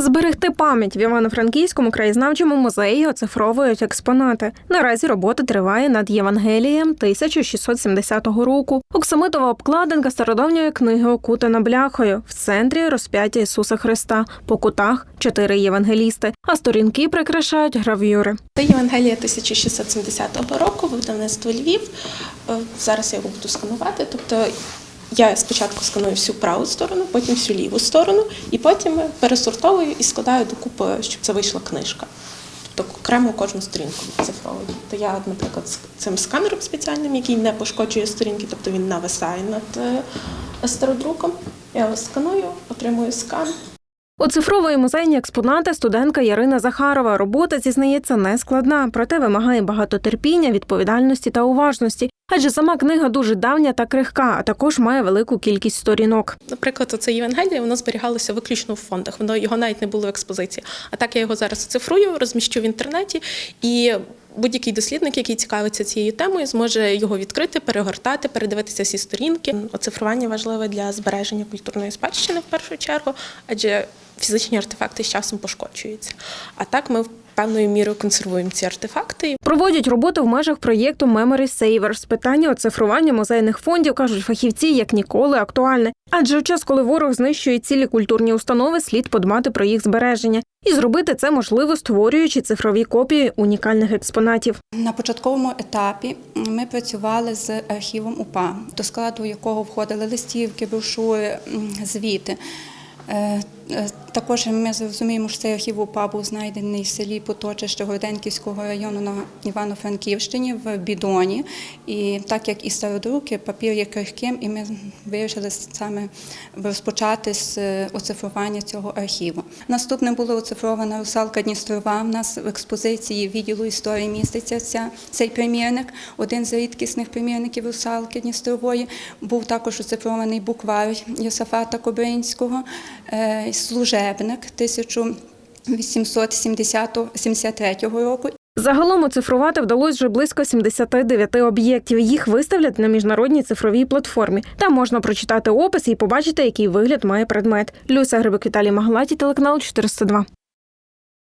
Зберегти пам'ять в Івано-Франківському краєзнавчому музеї оцифровують експонати. Наразі робота триває над Євангелієм 1670 року. Оксамитова обкладинка стародавньої книги окутана бляхою. В центрі розп'яття Ісуса Христа. По кутах чотири євангелісти, а сторінки прикрашають гравюри. Це Євангелія 1670 року, видавництво Львів. Е, Зараз я його буду сканувати. Тобто я спочатку сканую всю праву сторону, потім всю ліву сторону, і потім пересортовую і складаю докупи, щоб це вийшла книжка. Тобто окремо кожну сторінку відцифровую. То я, наприклад, з цим сканером спеціальним, який не пошкоджує сторінки, тобто він нависає над е, стародруком. Я сканую, отримую скан. Оцифровує музейні експонати студентка Ярина Захарова. Робота зізнається не складна, проте вимагає багато терпіння, відповідальності та уважності. Адже сама книга дуже давня та крихка, а також має велику кількість сторінок. Наприклад, оце Євангеліє, воно зберігалося виключно в фондах. Воно його навіть не було в експозиції. А так я його зараз оцифрую, розміщу в інтернеті, і будь-який дослідник, який цікавиться цією темою, зможе його відкрити, перегортати, передивитися всі сторінки. Оцифрування важливе для збереження культурної спадщини в першу чергу, адже фізичні артефакти з часом пошкоджуються. А так ми певною мірою консервуємо ці артефакти. Проводять роботу в межах проєкту Memory Savers. Питання оцифрування музейних фондів кажуть фахівці як ніколи актуальне. Адже у час, коли ворог знищує цілі культурні установи, слід подбати про їх збереження і зробити це можливо, створюючи цифрові копії унікальних експонатів. На початковому етапі ми працювали з архівом УПА, до складу якого входили листівки, брошури, звіти. Е, Також ми зрозуміємо, що цей архів УПА був знайдений в селі Поточище Городенківського району на Івано-Франківщині в Бідоні. І так як і стародруки, папір є крихким, і ми вирішили саме розпочати з е, оцифрування цього архіву. Наступним було оцифрована русалка Дністрова. У нас в експозиції відділу історії міститься цей примірник. Один з рідкісних примірників русалки Дністрової. Був також оцифрований буквар Йосафата Кобринського, е, служебник 1873 року Загалом оцифрувати вдалося вже близько 79 об'єктів. Їх виставлять на міжнародній цифровій платформі. Там можна прочитати опис і побачити, який вигляд має предмет. Люся Грибик Віталій Магалаті, телеканал 402.